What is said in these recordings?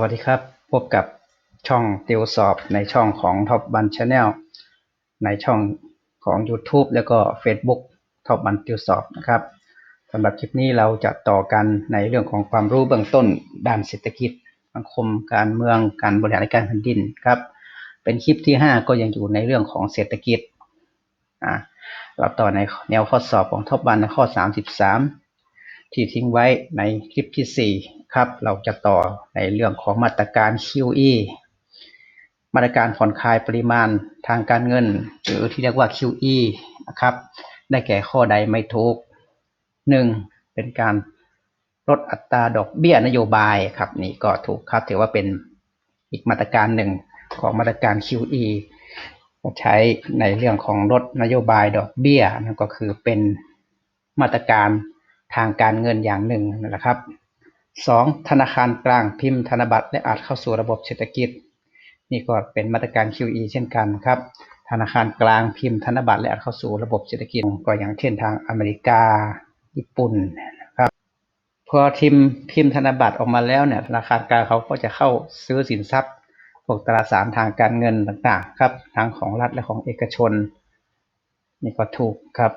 สวัสดีครับ พบกับช่องติวสอบในช่องของ Top บันชาแนลในช่องของ YouTube แล้วก็ Facebook Top บันติวสอบนะครับสำหรับคลิปนี้เราจะต่อกันในเรื่องของความรู้เบื้องต้นด้านเศรษฐกิจสังคมการเมืองการบริหารการแผ่นดินครับเป็นคลิปที่ 5 ก็ยังอยู่ในเรื่องของเศรษฐกิจอ่าเราต่อในแนวข้อสอบของท็อปบันข้อ 33 ที่ทิ้งไว้ในคลิปที่ 4 ครับ เราจะต่อในเรื่องของมาตรการ QE มาตรการผ่อนคลายปริมาณทางการเงิน หรือที่เรียกว่า QE นะครับ ได้แก่ข้อใดไม่ถูก 1. เป็นการลดอัตราดอกเบี้ยนโยบายครับนี่ก็ถูกครับถือว่าเป็นอีกมาตรการหนึ่งของมาตรการ QE ใช้ในเรื่องของลดนโยบายดอกเบี้ยนั่นก็คือเป็นมาตรการ ทางการเงินอย่างหนึ่งนะครับ 2. ธนาคารกลางพิมพ์ธนบัตรและอาจเข้าสู่ระบบเศรษฐกิจ นี่ก็เป็นมาตรการ QE เช่นกันครับ ธนาคารกลางพิมพ์ธนบัตรและอาจเข้าสู่ระบบเศรษฐกิจก็อย่างเช่นทางอเมริกา ญี่ปุ่นนะครับพอทิมพิมพ์ธนบัตรออกมาแล้วเนี่ยธนาคารกลางเขาก็จะเข้าซื้อสินทรัพย์พวกตราสารทางการเงินต่างๆครับทั้งของรัฐและของเอกชน นี่ก็ถูกครับ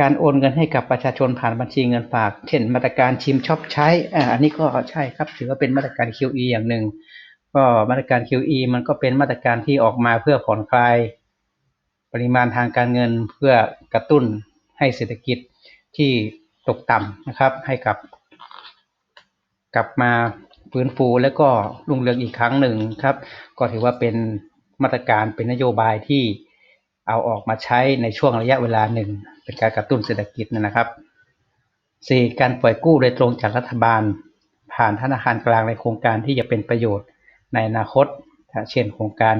การโอนเงินให้กับประชาชนผ่านบัญชีเงินฝาก เช่น มาตรการชิมช็อปใช้อ่าอันนี้ก็ใช่ครับ ถือว่าเป็นมาตรการ QE อย่างหนึ่ง ก็มาตรการ QE มันก็เป็นมาตรการที่ออกมาเพื่อผ่อนคลาย ปริมาณทางการเงินเพื่อกระตุ้นให้เศรษฐกิจที่ตกต่ำนะครับ ให้กับ กลับมาฟื้นฟูแล้วก็รุ่งเรืองอีกครั้งหนึ่งครับ ก็ถือว่าเป็นมาตรการเป็นนโยบายที่ เอาออกมาใช้ในช่วงระยะเวลาหนึ่ง เป็นการกระตุ้นเศรษฐกิจนะครับ 4. การปล่อยกู้โดยตรงจากรัฐบาล ผ่านธนาคารกลางในโครงการที่จะเป็นประโยชน์ในอนาคต เช่นโครงการ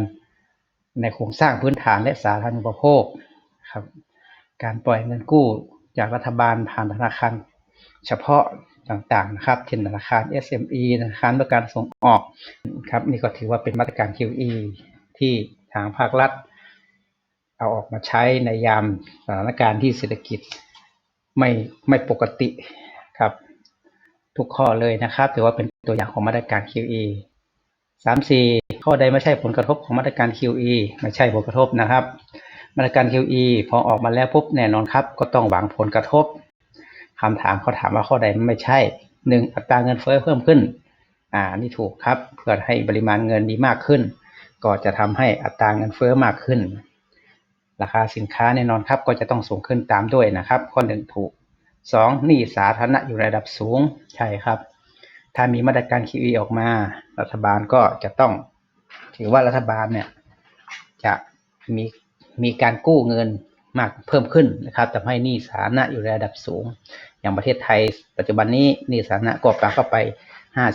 ในโครงสร้างพื้นฐานและสาธารณูปโภคครับการปล่อยเงินกู้จากรัฐบาลผ่านธนาคารเฉพาะต่างๆนะครับ เช่นธนาคาร SME ธนาคารเพื่อการส่งออกครับนี่ก็ถือว่าเป็นมาตรการ QE ที่ทางภาครัฐ เอาออกมาใช้ในยามสถานการณ์ที่เศรษฐกิจไม่ไม่ปกติครับ ทุกข้อเลยนะครับ ถือว่าเป็นตัวอย่างของมาตรการ QE สามสี่ข้อใดไม่ใช่ผลกระทบของมาตรการ QE ไม่ใช่ผลกระทบนะครับ มาตรการ QE พอออกมาแล้วปุ๊บแน่นอนครับ ก็ต้องหวังผลกระทบคำถามเขาถามว่าข้อใดไม่ใช่หนึ่งอัตราเงินเฟ้อเพิ่มขึ้น อ่า นี่ถูกครับเพื่อให้ปริมาณเงินมีมากขึ้น ก็จะทำให้อัตราเงินเฟ้อมากขึ้น ราคาสินค้าแน่นอนครับ ก็จะต้องสูงขึ้นตามด้วยนะครับ ข้อหนึ่งถูกสองหนี้สาธารณะอยู่ระดับสูงใช่ครับ ถ้ามีมาตรการ QE ออกมา รัฐบาลก็จะต้อง ถือว่ารัฐบาลเนี่ยจะมีมีการกู้เงินมากเพิ่มขึ้นนะครับทำให้หนี้สาธารณะอยู่ในระดับสูง อย่างประเทศไทย ปัจจุบันนี้หนี้สาธารณะก็ปรับเข้าไป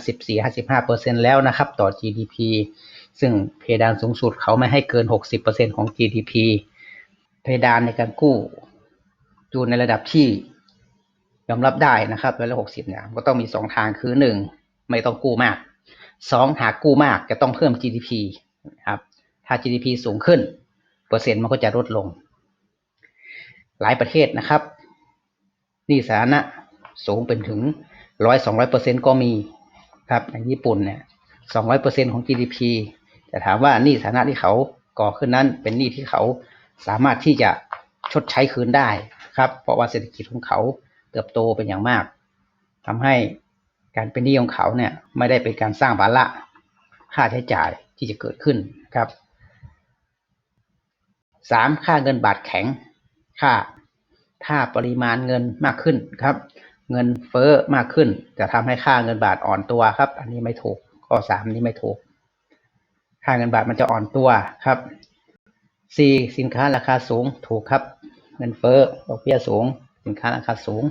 54-55เปอร์เซ็นแล้วนะครับ ต่อ GDP ซึ่งเพดานสูงสุดเขาไม่ให้เกิน 60เปอร์เซ็นของ GDP ดานในการกู้อยู่ในระดับที่ยอมรับได้นะครับร้อยละหกสิบเนี่ยก็ต้องมีสองทางคือหนึ่งไม่ต้องกู้มากสองหากกู้มากจะต้องเพิ่ม GDP ครับถ้า GDP สูงขึ้น เปอร์เซ็นต์มันก็จะลดลง หลายประเทศนะครับหนี้สาธารณะสูงเป็นถึงร้อยสองร้อยเปอร์เซ็นก็มีครับอย่างญี่ปุ่นเนี่ยสองร้อยเปอร์เซ็นของ GDP แต่ถามว่าหนี้สาธารณะที่เขาก่อขึ้นนั้นเป็นหนี้ที่เขา สามารถที่จะชดใช้คืนได้ครับ เพราะว่าเศรษฐกิจของเขาเติบโตเป็นอย่างมากทำให้การเป็นหนี้ของเขาเนี่ยไม่ได้เป็นการสร้างภาระค่าใช้จ่ายที่จะเกิดขึ้นครับสามค่าเงินบาทแข็ง ค่า ถ้าปริมาณเงินมากขึ้นครับ เงินเฟ้อมากขึ้น จะทำให้ค่าเงินบาทอ่อนตัวครับ อันนี้ไม่ถูกข้อสามนี้ไม่ถูก ค่าเงินบาทมันจะอ่อนตัวครับ สี่สินค้าราคาสูงถูกครับ เงินเฟ้อดอกเบี้ยสูง สินค้าราคาสูง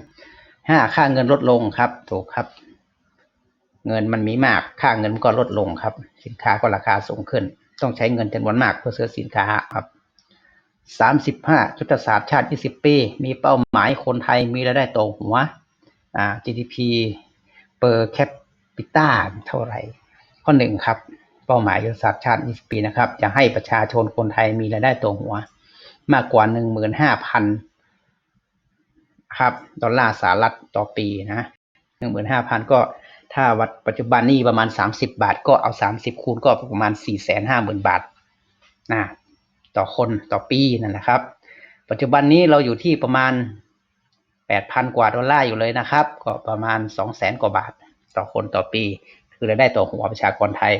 ห้าค่าเงินลดลงครับ ถูกครับ เงินมันมีมากค่าเงินมันก็ลดลงครับ สินค้าก็ราคาสูงขึ้น ต้องใช้เงินจำนวนมากเพื่อซื้อสินค้าครับสามสิบห้ายุทธศาสตร์ชาติยี่สิบปี มีเป้าหมายคนไทยมีรายได้ต่อหัวอ่า GDP per capita เท่าไหร่ ข้อหนึ่งครับ เป้าหมายยุทธศาสตร์ชาติ 20 ปีนะครับ จะให้ประชาชนคนไทยมีรายได้ต่อหัว มากกว่า 15,000ครับ ดอลลาร์สหรัฐต่อปีนะ15,000 ก็ถ้าวัดปัจจุบันนี่ประมาณ 30 บาท ก็เอา 30 คูณก็ประมาณ 4 5 0 0 0 0 บาทนะต่อคนต่อปีนั่นแหละครับ ปัจจุบันนี้เราอยู่ที่ประมาณ 8,000 กว่าดอลลาร์อยู่เลยนะครับ ก็ประมาณ 200,000 กว่าบาท ต่อคนต่อปี คือรายได้ต่อหัวประชากรไทย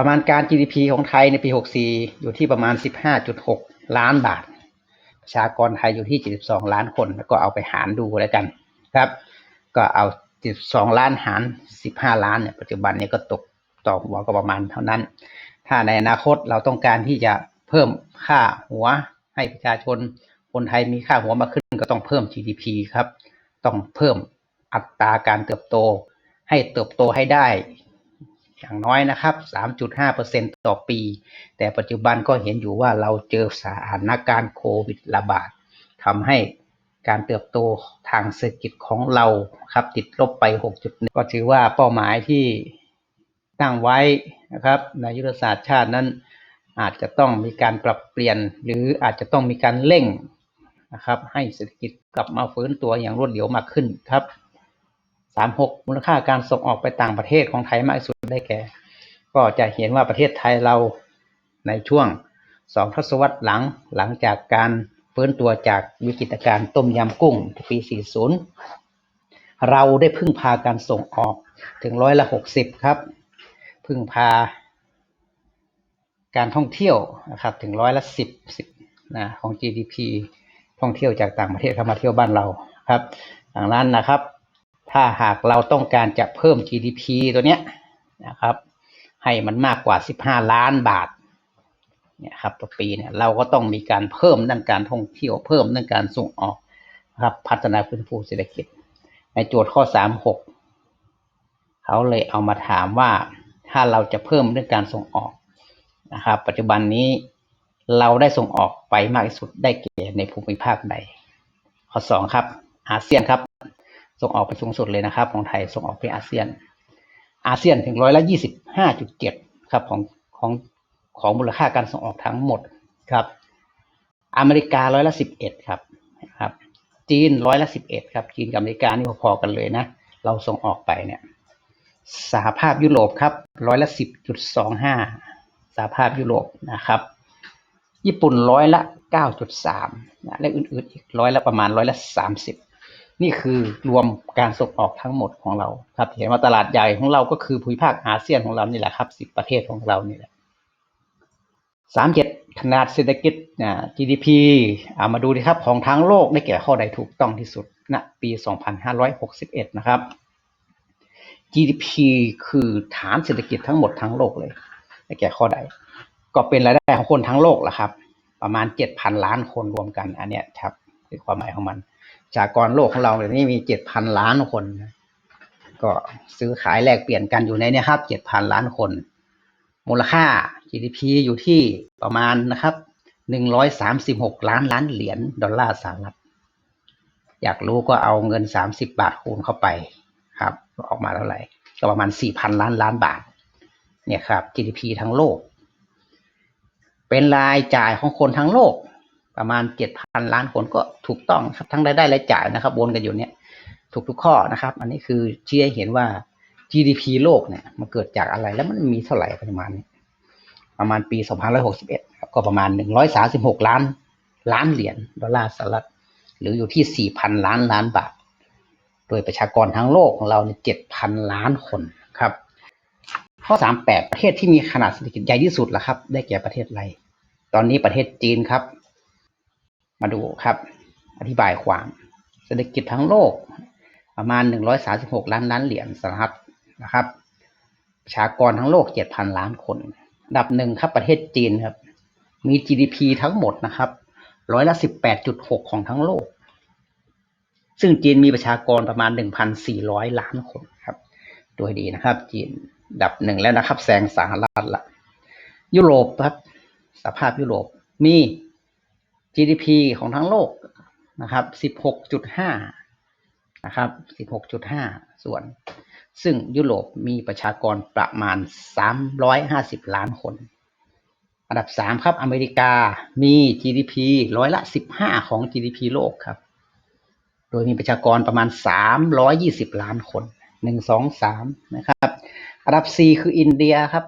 ประมาณการ GDP ของไทยในปี 64 อยู่ที่ประมาณ 15.6 ล้านบาท ประชากรไทยอยู่ที่ 72 ล้านคน แล้วก็เอาไปหารดูแล้วกันครับ ก็เอา 12 ล้านหาร 15 ล้านเนี่ย ปัจจุบันนี้ก็ตกต่อหัวก็ประมาณเท่านั้น ถ้าในอนาคตเราต้องการที่จะเพิ่มค่าหัวให้ประชาชนคนไทยมีค่าหัวมากขึ้นก็ต้องเพิ่ม GDP ครับ ต้องเพิ่มอัตราการเติบโต ให้เติบโตให้ได้ อย่างน้อยนะครับ 3.5%ต่อปี แต่ปัจจุบันก็เห็นอยู่ว่าเราเจอสถานการณ์โควิดระบาดทำให้การเติบโตทางเศรษฐกิจของเราครับติดลบไป 6.1 ก็ถือว่าเป้าหมายที่ตั้งไว้นะครับในยุทธศาสตร์ชาตินั้น อาจจะต้องมีการปรับเปลี่ยน หรืออาจจะต้องมีการเร่งนะครับให้เศรษฐกิจกลับมาฟื้นตัวอย่างรวดเร็วมากขึ้นครับ 36 มูลค่าการส่งออกไปต่างประเทศของไทยมากที่สุดได้แก่ ก็จะเห็นว่าประเทศไทยเราในช่วงสองทศวรรษหลังหลังจากการฟื้นตัวจากวิกฤตการณ์ต้มยำกุ้งปี 40 เราได้พึ่งพาการส่งออกถึงร้อยละ 60 ครับ พึ่งพาการท่องเที่ยวนะครับถึงร้อยละ 10 10นะของ GDP ท่องเที่ยวจากต่างประเทศเข้ามาเที่ยวบ้านเราครับดังนั้นนะครับ ถ้าหากเราต้องการจะเพิ่ม GDP ตัวเนี้ยนะครับ ให้มันมากกว่า 15 ล้านบาทเนี่ยครับต่อปีเนี่ยเราก็ต้องมีการเพิ่มด้านการท่องเที่ยวเพิ่มด้านการส่งออกนะครับ พัฒนาฟื้นฟูเศรษฐกิจ ในโจทย์ข้อ 36 เขาเลยเอามาถามว่าถ้าเราจะเพิ่มเรื่องการส่งออกนะครับ ปัจจุบันนี้เราได้ส่งออกไปมากที่สุดได้แก่ในภูมิภาคใด ข้อ 2 ครับ อาเซียนครับ ส่งออกไปสูงสุดเลยนะครับ ของไทยส่งออกไปอาเซียน อาเซียนถึงร้อยละยี่สิบห้าจุดเจ็ดครับของของของมูลค่าการส่งออกทั้งหมดครับ อเมริการ้อยละสิบเอ็ดครับครับ จีนร้อยละสิบเอ็ดครับ จีนกับอเมริกานี่พอๆกันเลยนะ เราส่งออกไปเนี่ยสหภาพยุโรปครับร้อยละสิบจุดสองห้าสหภาพยุโรปนะครับ ญี่ปุ่นร้อยละเก้าจุดสามและอื่นๆอีกร้อยละประมาณร้อยละสามสิบ นี่คือรวมการส่งออกทั้งหมดของเราครับเห็นว่าตลาดใหญ่ของเราก็คือภูมิภาคอาเซียนของเรานี่แหละครับสิบประเทศของเรานี่แหละสามเจ็ดขนาดเศรษฐกิจอ่า GDP อ่ามาดูดีครับของทั้งโลกได้แก่ข้อใดถูกต้องที่สุดณปี 2561 นะครับ GDP คือฐานเศรษฐกิจทั้งหมดทั้งโลกเลยได้แก่ข้อใด ก็เป็นรายได้ของคนทั้งโลกแหละครับ ประมาณ 7,000 ล้านคนรวมกันอันเนี้ยครับคือความหมายของมัน ประชากรโลกของเราเดี๋ยนี้มีเจ็ดพันล้านคน ก็ซื้อขายแลกเปลี่ยนกันอยู่ในเนี้ครับเจ็ดพันล้านคน มูลค่า GDP อยู่ที่ประมาณนะครับหนึ่งร้อยสามสิบหกล้านล้านเหรียญดอลลาร์สหรัฐ อยากรู้ก็เอาเงินสามสิบบาทคูณเข้าไปครับ ออกมาเท่าไหร่ก็ประมาณสี่พันล้านล้านบาท เนี่ยครับ GDP ทั้งโลก เป็นรายจ่ายของคนทั้งโลก ประมาณเจ็ดพันล้านคนก็ถูกต้องครับทั้งรายได้รายจ่ายนะครับวนกันอยู่เนี่ยถูกทุกข้อนะครับ อันนี้คือชี้ให้เห็นว่า GDP โลกเนี่ยมันเกิดจากอะไรแล้วมันมีเท่าไหร่ประมาณนี้ประมาณปี2561ครับก็ประมาณ 136 ล้านล้านเหรียญดอลลาร์สหรัฐหรืออยู่ที่ 4,000 ล้านล้านบาท โดยประชากรทั้งโลกของเราเนี่ย7,000 ล้านคนครับ ข้อ 38 ประเทศที่มีขนาดเศรษฐกิจใหญ่ที่สุดล่ะครับ ได้แก่ประเทศอะไร ตอนนี้ประเทศจีนครับ มาดูครับ อธิบายความ เศรษฐกิจทั้งโลก ประมาณ 136 ล้านล้านเหรียญสหรัฐนะครับประชากรทั้งโลก 7,000 ล้านคนดับหนึ่งครับประเทศจีนครับ มี GDP ทั้งหมดนะครับร้อยละ 18.6 ของทั้งโลก ซึ่งจีนมีประชากรประมาณ 1,400 ล้านคนครับโดยดีนะครับ จีนอันดับหนึ่งแล้วนะครับ แซงสหรัฐละยุโรปครับ สภาพยุโรปมี GDP ของทั้งโลกนะครับ 16.5 นะครับ 16.5 ส่วน ซึ่งยุโรปมีประชากรประมาณ 350 ล้านคน อันดับ 3 ครับ อเมริกามี GDP ร้อยละ 15 ของ GDP โลกครับ โดยมีประชากรประมาณ 320 ล้านคนหนึ่งสองสามนะครับ อันดับ C คืออินเดียครับ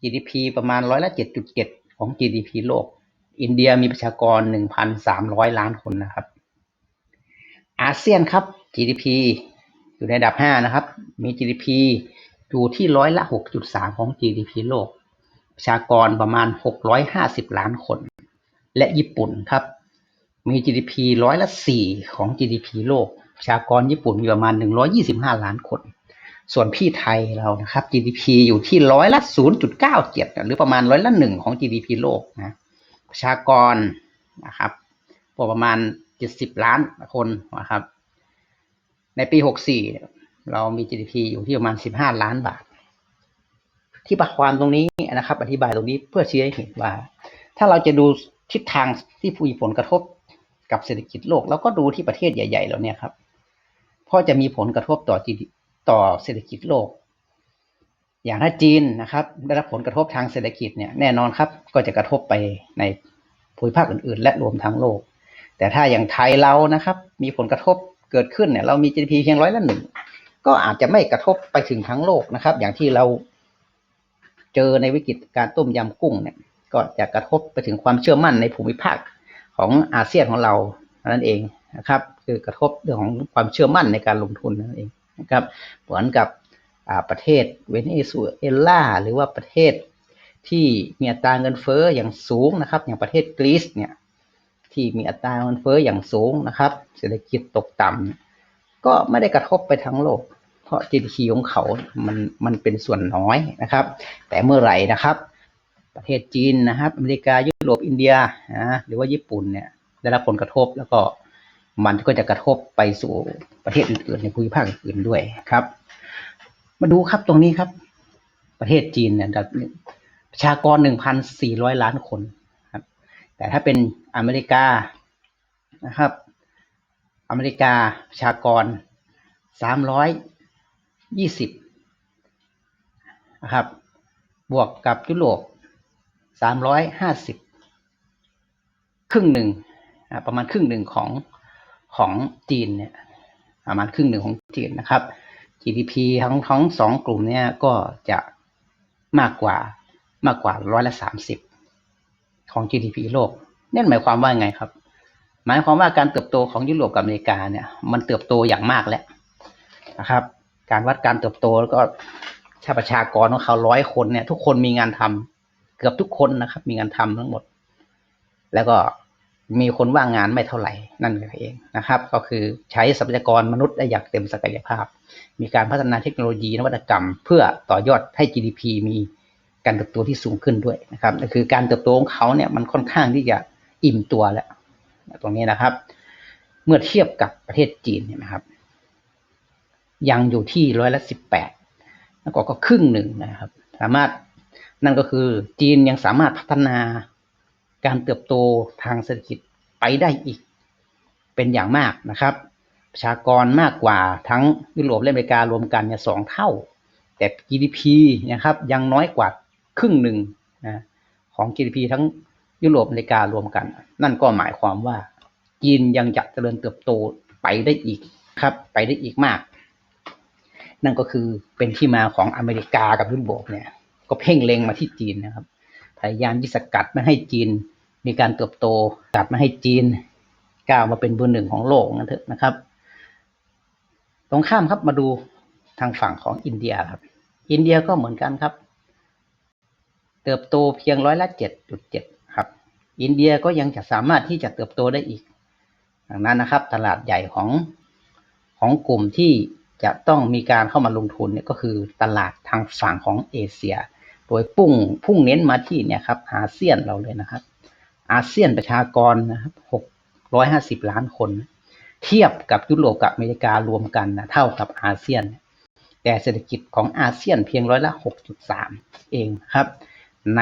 GDP ประมาณร้อยละเจ็ดจุดเจ็ดของ GDP โลก อินเดียมีประชากรหนึ่งพันสามร้อยล้านคนนะครับ อาเซียนครับ GDP อยู่ในอันดับห้านะครับ มี GDP อยู่ที่ร้อยละหกจุดสามของ GDP โลก ประชากรประมาณหกร้อยห้าสิบล้านคน และญี่ปุ่นครับ มี GDP ร้อยละสี่ของ GDP โลก ประชากรญี่ปุ่นมีประมาณหนึ่งร้อยี่สิบห้าล้านคน ส่วนพี่ไทยเรานะครับ GDP อยู่ที่ร้อยละศูนย์จุดเก้าเจ็ดหรือประมาณร้อยละหนึ่งของ GDP โลกนะ ประชากรนะครับประมาณเจ็ดสิบล้านคนนะครับ ในปีหกสี่เรามี GDP อยู่ที่ประมาณสิบห้าล้านบาท ที่ประความตรงนี้นะครับ อธิบายตรงนี้เพื่อชี้ให้เห็นว่า ถ้าเราจะดูทิศทางที่มีผลกระทบกับเศรษฐกิจโลก แล้วก็ดูที่ประเทศใหญ่ๆแล้วเนี่ยครับเพราะจะมีผลกระทบต่อต่อเศรษฐกิจโลก อย่างถ้าจีนนะครับ ได้รับผลกระทบทางเศรษฐกิจเนี่ยแน่นอนครับ ก็จะกระทบไปในภูมิภาคอื่น ๆ และรวมทั้งโลก แต่ถ้าอย่างไทยเรานะครับ มีผลกระทบเกิดขึ้นเนี่ยเรามี GDP เพียงร้อยละหนึ่งก็อาจจะไม่กระทบไปถึงทั้งโลกนะครับ อย่างที่เราเจอในวิกฤตการต้มยำกุ้งเนี่ยก็จะกระทบไปถึงความเชื่อมั่นในภูมิภาคของอาเซียนของเรานั่นเองนะครับ คือกระทบเรื่องของความเชื่อมั่นในการลงทุนนั่นเองนะครับเหมือนกับ ประเทศเวเนซุเอลาหรือว่าประเทศที่มีอัตราเงินเฟ้ออย่างสูงนะครับ อย่างประเทศกรีซเนี่ยที่มีอัตราเงินเฟ้ออย่างสูงนะครับ เศรษฐกิจตกต่ำก็ไม่ได้กระทบไปทั้งโลก เพราะ GDP ของเขา มันมันเป็นส่วนน้อยนะครับ แต่เมื่อไหร่นะครับ ประเทศจีนนะครับ อเมริกายุโรปอินเดียนะหรือว่าญี่ปุ่นเนี่ยได้รับผลกระทบแล้วก็มันก็จะกระทบไปสู่ประเทศอื่นๆในภูมิภาคอื่นด้วยครับ มาดูครับตรงนี้ครับ ประเทศจีนเนี่ยประชากรหนึ่งพันสี่ร้อยล้านคนครับ แต่ถ้าเป็นอเมริกานะครับ อเมริกาประชากรสามร้อยยี่สิบนะครับ บวกกับยุโรปสามร้อยห้าสิบครึ่งหนึ่งประมาณครึ่งหนึ่งของของจีนเนี่ยประมาณครึ่งหนึ่งของจีนนะครับ GDP ทั้งทั้งสองกลุ่มเนี่ยก็จะมากกว่ามากกว่าร้อยละสามสิบของ GDP โลกนั่นหมายความว่าไงครับ หมายความว่าการเติบโตของยุโรปกับอเมริกาเนี่ย มันเติบโตอย่างมากแล้วนะครับ การวัดการเติบโตแล้วก็ชาประชากรของเขาร้อยคนเนี่ย ทุกคนมีงานทำเกือบทุกคนนะครับ มีงานทำทั้งหมด แล้วก็ มีคนว่างงานไม่เท่าไหร่นั่นเองนะครับ ก็คือใช้ทรัพยากรมนุษย์ได้อย่างเต็มศักยภาพ มีการพัฒนาเทคโนโลยีนวัตกรรม เพื่อต่อยอดให้ GDP มีการเติบโตที่สูงขึ้นด้วยนะครับก็คือการเติบโตของเขาเนี่ยมันค่อนข้างที่จะอิ่มตัวแล้วตรงนี้นะครับ เมื่อเทียบกับประเทศจีนเนี่ยนะครับ ยังอยู่ที่ร้อยละสิบแปดแล้วก็ก็ครึ่งหนึ่งนะครับ สามารถนั่นก็คือจีนยังสามารถพัฒนา การเติบโตทางเศรษฐกิจไปได้อีกเป็นอย่างมากนะครับ ประชากรมากกว่าทั้งยุโรปและอเมริการวมกันเนี่ยสองเท่า แต่ GDP นะครับยังน้อยกว่าครึ่งหนึ่งนะของ GDP ทั้งยุโรปอเมริการวมกัน นั่นก็หมายความว่าจีนยังจะเจริญเติบโตไปได้อีกครับไปได้อีกมาก นั่นก็คือเป็นที่มาของอเมริกากับยุโรปเนี่ย ก็เพ่งเล็งมาที่จีนนะครับ พยายามที่สกัดไม่ให้จีน มีการเติบโตกัดไม่ให้จีนก้าวมาเป็นเบอร์หนึ่งของโลกนั่นเถอะนะครับ ตรงข้ามครับมาดูทางฝั่งของอินเดียครับ อินเดียก็เหมือนกันครับ เติบโตเพียงร้อยละเจ็ดจุดเจ็ดครับ อินเดียก็ยังจะสามารถที่จะเติบโตได้อีก ดังนั้นนะครับ ตลาดใหญ่ของของกลุ่มที่จะต้องมีการเข้ามาลงทุนเนี่ยก็คือตลาดทางฝั่งของเอเชีย โดยปุ่งพุ่งเน้นมาที่เนี่ยครับอาเซียนเราเลยนะครับ อาเซียนประชากรนะครับหกร้อยห้าสิบล้านคน เทียบกับยุโรปกับอเมริการวมกันนะเท่ากับอาเซียน แต่เศรษฐกิจของอาเซียนเพียงร้อยละหกจุดสามเองครับ ใน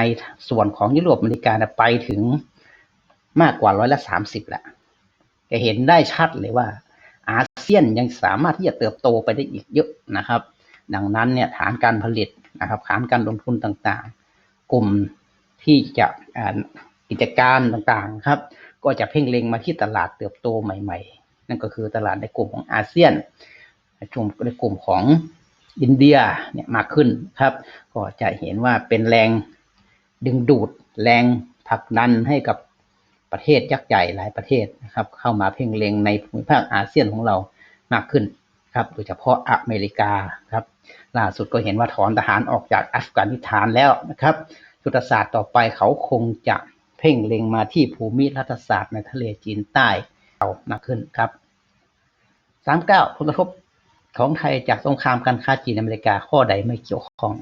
ส่วนของยุโรปอเมริกาไปถึงมากกว่าร้อยละสามสิบแล้วจะเห็นได้ชัดเลยว่า อาเซียนยังสามารถที่จะเติบโตไปได้อีกเยอะนะครับ ดังนั้นเนี่ยฐานการผลิต นะครับฐานการลงทุนต่างๆ กลุ่มที่จะกิจการต่างๆครับ ก็จะเพ่งเล็งมาที่ตลาดเติบโตใหม่ ๆ นั่นก็คือตลาดในกลุ่มของอาเซียนกลุ่มในกลุ่มของอินเดียเนี่ยมากขึ้นครับ ก็จะเห็นว่าเป็นแรงดึงดูดแรงผลักดันให้กับประเทศยักษ์ใหญ่หลายประเทศนะครับ เข้ามาเพ่งเล็งในภูมิภาคอาเซียนของเรามากขึ้นครับ โดยเฉพาะอเมริกาครับ ล่าสุดก็เห็นว่าถอนทหารออกจากอัฟกานิสถานแล้วนะครับยุทธศาสตร์ต่อไปเขาคงจะเพ่งเล็งมาที่ภูมิรัฐศาสตร์ในทะเลจีนใต้เอามากขึ้นครับสามเก้าผลกระทบของไทยจากสงครามการค้าจีนอเมริกาข้อใดไม่เกี่ยวข้อง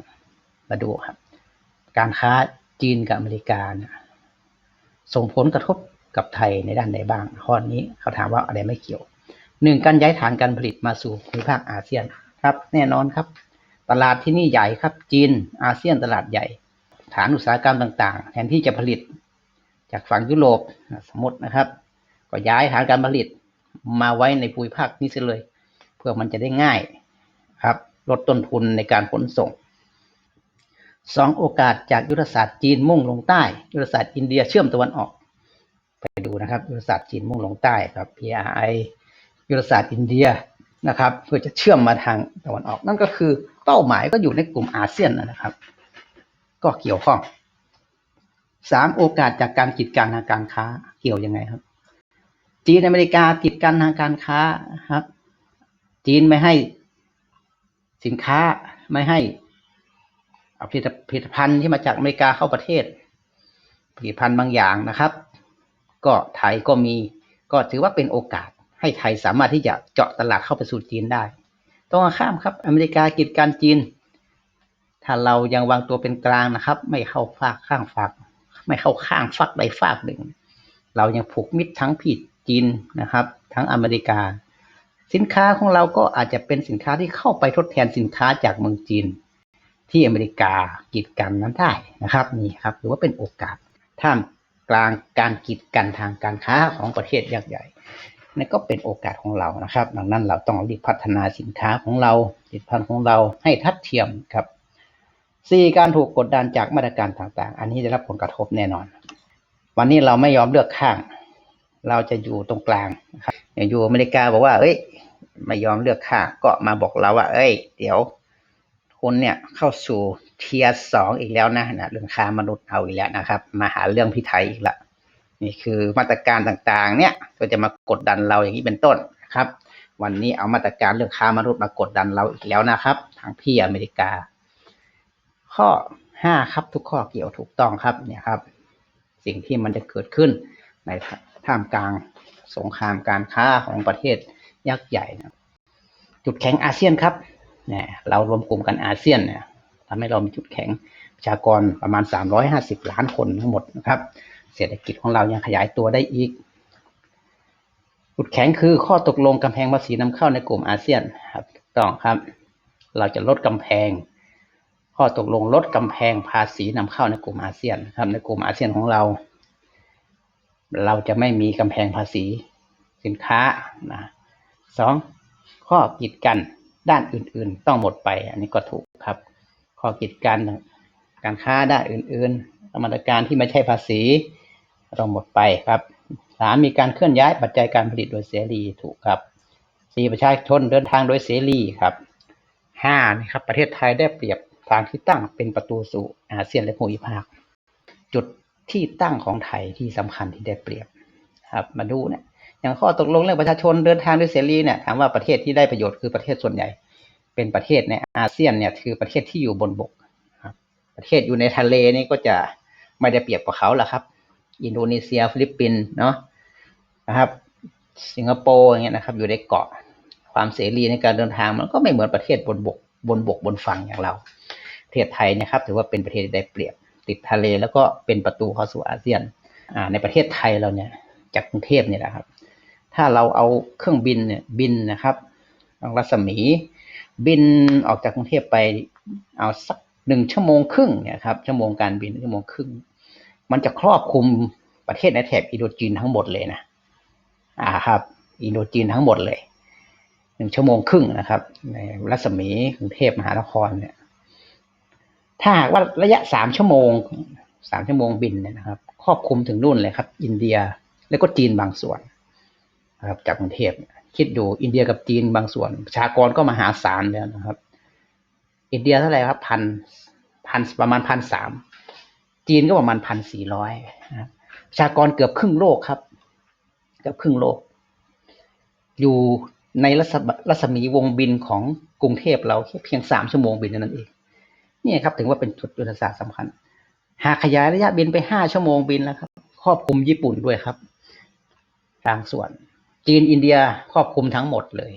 มาดูครับ การค้าจีนกับอเมริกาเนี่ยส่งผลกระทบกับไทยในด้านใดบ้างข้อนี้เขาถามว่าอะไรไม่เกี่ยวหนึ่งการย้ายฐานการผลิตมาสู่ภูมิภาคอาเซียน ครับแน่นอนครับ ตลาดที่นี่ใหญ่ครับ จีนอาเซียนตลาดใหญ่ ฐานอุตสาหกรรมต่าง ๆ แทนที่จะผลิต จากฝั่งยุโรปสมมตินะครับ ก็ย้ายฐานการผลิตมาไว้ในภูมิภาคนี้เสียเลย เพื่อมันจะได้ง่ายครับลดต้นทุนในการขนส่งสองโอกาสจากยุทธศาสตร์จีนมุ่งลงใต้ ยุทธศาสตร์อินเดียเชื่อมตะวันออก ไปดูนะครับ ยุทธศาสตร์จีนมุ่งลงใต้ครับ PRI ยุทธศาสตร์อินเดีย นะครับเพื่อจะเชื่อมมาทางตะวันออก นั่นก็คือเป้าหมายก็อยู่ในกลุ่มอาเซียนนะครับ ก็เกี่ยวข้องสามโอกาสจากการกีดกันทางการค้าเกี่ยวยังไงครับ จีนอเมริกากีดกันทางการค้าครับ จีนไม่ให้สินค้าไม่ให้อาผลิตผลิตภัณฑ์ที่มาจากอเมริกาเข้าประเทศ ผลิตภัณฑ์บางอย่างนะครับ ก็ไทยก็มีก็ถือว่าเป็นโอกาส ให้ไทยสามารถที่จะเจาะตลาดเข้าไปสู่จีนได้ตรงข้ามครับอเมริกากีดกันจีน ถ้าเรายังวางตัวเป็นกลางนะครับ ไม่เข้าฝากข้างฝาก ไม่เข้าข้างฝักใดฝากหนึ่ง เรายังผูกมิตรทั้งผิดจีนนะครับ ทั้งอเมริกา สินค้าของเราก็อาจจะเป็นสินค้าที่เข้าไปทดแทนสินค้าจากเมืองจีน ที่อเมริกากีดกันนั้นได้นะครับนี่ครับหรือว่าเป็นโอกาสท่ามกลางการกีดกันทางการค้าของประเทศยักษ์ใหญ่ นั่นก็เป็นโอกาสของเรานะครับ ดังนั้นเราต้องรีบพัฒนาสินค้าของเราผลิตภัณฑ์ของเราให้ทัดเทียมครับสี่การถูกกดดันจากมาตรการต่างๆ อันนี้ได้รับผลกระทบแน่นอน วันนี้เราไม่ยอมเลือกข้าง เราจะอยู่ตรงกลางนะครับอย่างอยู่อเมริกาบอกว่า เอ้ย ไม่ยอมเลือกข้างก็มาบอกเราว่า เอ้ย เดี๋ยวคุณเนี่ยเข้าสู่เทียสองอีกแล้วนะนะเรื่องค้ามนุษย์เอาอีกแล้วนะครับ มาหาเรื่องพี่ไทยอีกละ นี่คือมาตรการต่างๆ เนี่ยก็จะมากดดันเราอย่างนี้เป็นต้นนะครับ วันนี้เอามาตรการเรื่องค้ามนุษย์มากดดันเราอีกแล้วนะครับ ทางพี่อเมริกา ข้อห้าครับทุกข้อเกี่ยวถูกต้องครับเนี่ยครับ สิ่งที่มันจะเกิดขึ้นในท่ามกลางสงครามการค้าของประเทศยักษ์ใหญ่นะจุดแข็งอาเซียนครับเนี่ยเรารวมกลุ่มกันอาเซียนเนี่ยทำให้เรามีจุดแข็งประชากรประมาณ 350 ล้านคนทั้งหมดนะครับ เศรษฐกิจของเรายังขยายตัวได้อีกจุดแข็งคือข้อตกลงกำแพงภาษีนำเข้าในกลุ่มอาเซียนครับต้องครับ เราจะลดกำแพง ข้อตกลงลดกำแพงภาษีนำเข้าในกลุ่มอาเซียนครับ ในกลุ่มอาเซียนของเรา เราจะไม่มีกำแพงภาษีสินค้านะสองข้อกีดกันด้านอื่น ๆ ต้องหมดไป อันนี้ก็ถูกครับ ข้อกีดกันการค้าด้านอื่น ๆ มาตรการที่ไม่ใช่ภาษี ต้องหมดไปครับสามมีการเคลื่อนย้ายปัจจัยการผลิตโดยเสรีถูกครับสี่ประชาชนเดินทางโดยเสรีครับห้านะครับประเทศไทยได้เปรียบทางที่ตั้งเป็นประตูสู่อาเซียนและภูมิภาค จุดที่ตั้งของไทยที่สำคัญที่ได้เปรียบครับมาดูเนี่ยอย่างข้อตกลงเรื่องประชาชนเดินทางด้วยเสรีเนี่ยถามว่าประเทศที่ได้ประโยชน์คือประเทศส่วนใหญ่ เป็นประเทศในอาเซียนเนี่ยคือประเทศที่อยู่บนบกครับประเทศอยู่ในทะเลนี่ก็จะไม่ได้เปรียบกว่าเขาละครับ อินโดนีเซีย ฟิลิปปินส์เนาะนะครับ สิงคโปร์อย่างเงี้ยนะครับ อยู่ในเกาะความเสรีในการเดินทางมันก็ไม่เหมือนประเทศบนบกบนบกบนฝั่งอย่างเราประเทศไทยนะครับ ถือว่าเป็นประเทศได้เปรียบติดทะเลแล้วก็เป็นประตูเข้าสู่อาเซียนในประเทศไทยเราเนี่ยจากกรุงเทพเนี่ยนะครับ ถ้าเราเอาเครื่องบินเนี่ยบินนะครับรัศมี บินออกจากกรุงเทพไปเอาสักหนึ่งชั่วโมงครึ่งเนี่ยครับชั่วโมงการบินชั่วโมงครึ่ง มันจะครอบคลุมประเทศในแถบอินโดจีนทั้งหมดเลยนะ อ่าครับ อินโดจีนทั้งหมดเลยหนึ่งชั่วโมงครึ่งนะครับ ในรัศมีกรุงเทพมหานครเนี่ย ถ้าหากว่าระยะสามชั่วโมงสามชั่วโมงบินเนี่ยนะครับ ครอบคลุมถึงนู่นเลยครับ อินเดียแล้วก็จีนบางส่วนนะครับ จากกรุงเทพคิดดูอินเดียกับจีนบางส่วนประชากรก็มหาศาลแล้วนะครับ อินเดียเท่าไหร่ครับพันพันประมาณพันสาม จีนก็ประมาณพันสี่ร้อยประชากรเกือบครึ่งโลกครับ เกือบครึ่งโลก อยู่ในรัศรัศมีวงบินของกรุงเทพเราแค่เพียงสามชั่วโมงบินเท่านั้นเองนี่ครับถึงว่าเป็นจุดยุทธศาสตร์สำคัญ หากขยายระยะบินไปห้าชั่วโมงบินแล้วครับ ครอบคลุมญี่ปุ่นด้วยครับทางส่วน จีนอินเดียครอบคลุมทั้งหมดเลย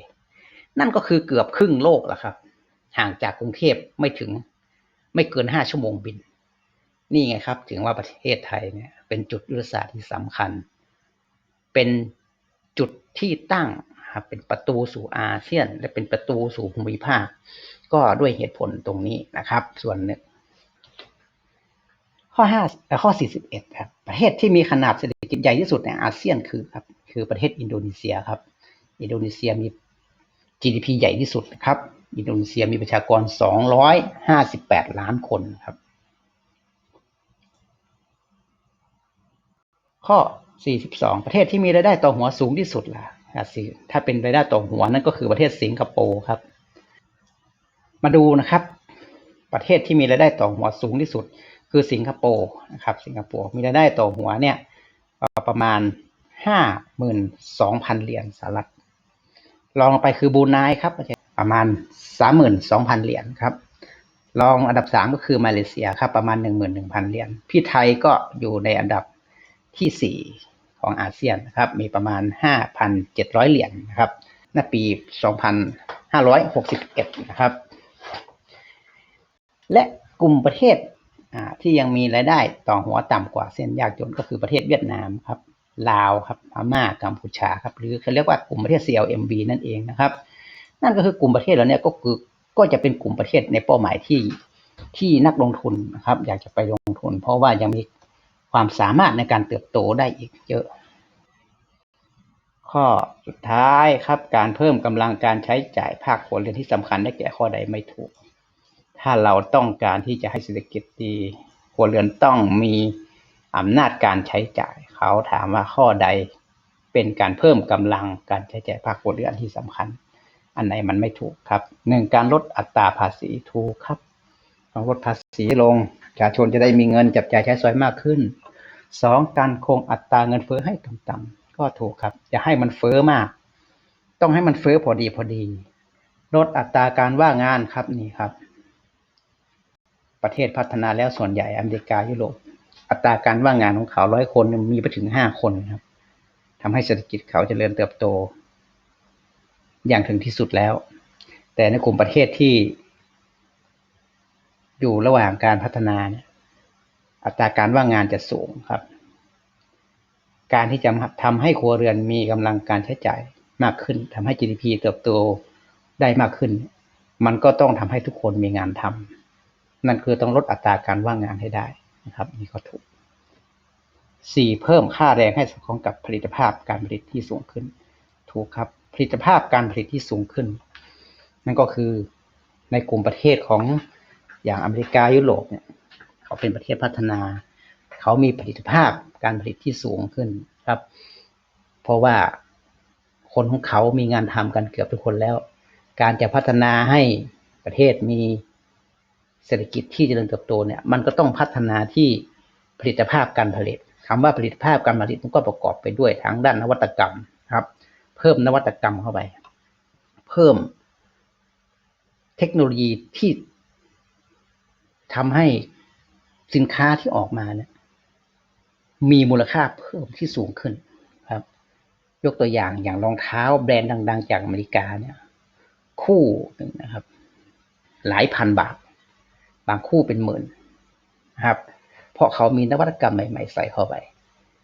นั่นก็คือเกือบครึ่งโลกแล้วครับ ห่างจากกรุงเทพไม่ถึงไม่เกินห้าชั่วโมงบิน นี่ไงครับ ถึงว่าประเทศไทยเนี่ยเป็นจุดยุทธศาสตร์ที่สำคัญ เป็นจุดที่ตั้งครับเป็นประตูสู่อาเซียน และเป็นประตูสู่ภูมิภาค ก็ด้วยเหตุผลตรงนี้นะครับ ส่วนหนึ่งข้อห้าข้อสี่สิบเอ็ดครับ ประเทศที่มีขนาดเศรษฐกิจใหญ่ที่สุดในอาเซียนคือครับ คือประเทศอินโดนีเซียครับ อินโดนีเซียมี GDP ใหญ่ที่สุดนะครับ อินโดนีเซียมีประชากรสองร้อยห้าสิบแปดล้านคนครับ ข้อ 42 ประเทศที่มีรายได้ต่อหัวสูงที่สุดล่ะถ้าเป็นรายได้ต่อหัวนั่นก็คือประเทศสิงคโปร์ครับ มาดูนะครับ ประเทศที่มีรายได้ต่อหัวสูงที่สุด คือสิงคโปร์นะครับ สิงคโปร์มีรายได้ต่อหัวเนี่ยประมาณ 52,000 เหรียญสหรัฐรองลงไปคือบรูไนครับประมาณ 32,000 เหรียญครับรองอันดับ 3 ก็คือมาเลเซียครับประมาณ 11,000 เหรียญพี่ไทยก็อยู่ในอันดับ ที่ 4 ของอาเซียนนะครับ มีประมาณ 5,700 เหรียญนนะครับในปี 2561 นะครับ และกลุ่มประเทศที่ยังมีรายได้ต่อหัวต่ำกว่าเส้นยากจนก็คือประเทศเวียดนามครับ ลาวครับพม่ากัมพูชาครับ หรือเขาเรียกว่ากลุ่มประเทศ CLMV นั่นเองนะครับ นั่นก็คือกลุ่มประเทศเหล่านี้ก็คือก็จะเป็นกลุ่มประเทศในเป้าหมายที่ที่นักลงทุนนะครับ อยากจะไปลงทุน เพราะว่ายังมี ความสามารถในการเติบโตได้อีกเยอะ ข้อสุดท้ายครับการเพิ่มกำลังการใช้จ่ายภาคครัวเรือนที่สำคัญได้แก่ข้อใดไม่ถูก ถ้าเราต้องการที่จะให้เศรษฐกิจดีครัวเรือนต้องมีอำนาจการใช้จ่าย เขาถามว่าข้อใดเป็นการเพิ่มกำลังการใช้จ่ายภาคครัวเรือนที่สำคัญ อันไหนมันไม่ถูกครับหนึ่งการลดอัตราภาษีถูกครับลดภาษีลงประชาชนจะได้มีเงินจับจ่ายใช้สอยมากขึ้น สองการคงอัตราเงินเฟ้อให้ต่ำๆก็ถูกครับ อย่าให้มันเฟ้อมาก ต้องให้มันเฟ้อพอดีพอดี ลดอัตราการว่างงานครับนี่ครับ ประเทศพัฒนาแล้วส่วนใหญ่อเมริกายุโรปอัตราการว่างงานของเขาร้อยคนมีไปถึงห้าคนครับทำให้เศรษฐกิจเขาจเจริญเติบโต อย่างถึงที่สุดแล้ว แต่ในกลุ่มประเทศที่ อยู่ระหว่างการพัฒนาเนี่ย อัตราการว่างงานจะสูงครับ การที่จะทำให้ครัวเรือนมีกำลังการใช้จ่ายมากขึ้นทำให้ GDP เติบโตได้มากขึ้น มันก็ต้องทำให้ทุกคนมีงานทำนั่นคือต้องลดอัตราการว่างงานให้ได้นะครับนี่ก็ถูกสี่เพิ่มค่าแรงให้สอดคล้องกับผลิตภาพการผลิตที่สูงขึ้น ถูกครับผลิตภาพการผลิตที่สูงขึ้น นั่นก็คือในกลุ่มประเทศของอย่างอเมริกายุโรปเนี่ย เขาเป็นประเทศพัฒนา เขามีผลิตภาพการผลิตที่สูงขึ้นครับ เพราะว่าคนของเขามีงานทำกันเกือบทุกคนแล้ว การจะพัฒนาให้ประเทศมีเศรษฐกิจที่จเจริญเติบโตเนี่ย มันก็ต้องพัฒนาที่ผลิตภาพการผลิตคำว่าผลิตภาพการผลิตมันก็ประกอบไปด้วยทั้งด้านนวัตกรรมครับ เพิ่มนวัตกรรมเข้าไป เพิ่มเทคโนโลยีที่ทำให้ สินค้าที่ออกมาเนี่ยมีมูลค่าเพิ่มที่สูงขึ้นครับ ยกตัวอย่างอย่างรองเท้าแบรนด์ดัง ๆ จากอเมริกาเนี่ย คู่หนึ่งนะครับ หลายพันบาท บางคู่เป็นหมื่นนะครับ เพราะเขามีนวัตกรรมใหม่ ๆ ใส่เข้าไป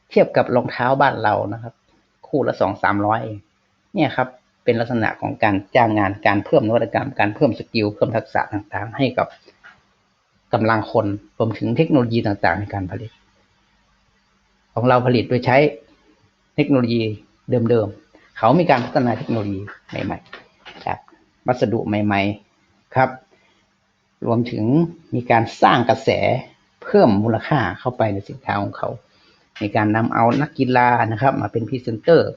เทียบกับรองเท้าบ้านเรานะครับ คู่ละสองสามร้อยเนี่ยครับเป็นลักษณะของการจ้างงานการเพิ่มนวัตกรรม การเพิ่มสกิลเพิ่มทักษะต่างๆ ให้กับ กำลังคนรวมถึงเทคโนโลยีต่างๆ ในการผลิต ของเราผลิตโดยใช้เทคโนโลยีเดิมๆ เขามีการพัฒนาเทคโนโลยีใหม่ๆจากวัสดุใหม่ๆครับ รวมถึงมีการสร้างกระแสเพิ่มมูลค่าเข้าไปในสินค้าของเขาในการนำเอานักกีฬานะครับ มาเป็นพรีเซนเตอร์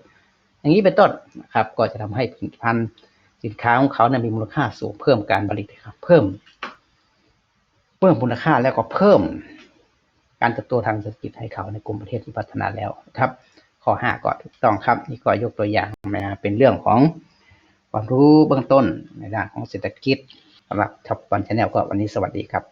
อย่างนี้เป็นต้นนะครับ ก็จะทำให้ผลิตภัณฑ์สินค้าของเขานะมีมูลค่าสูงเพิ่มการผลิตครับเพิ่ม พิ่มมูลค่าแล้วก็เพิ่มการเติบโตทางเศรษฐกิจให้เขาในกลุ่มประเทศที่พัฒนาแล้วครับ ข้อห้าก็ถูกต้องครับ นี่ก็ยกตัวอย่างมาเป็นเรื่องของความรู้เบื้องต้นในด้านของเศรษฐกิจสำหรับท็อปวันชาแนลก็วันนี้สวัสดีครับ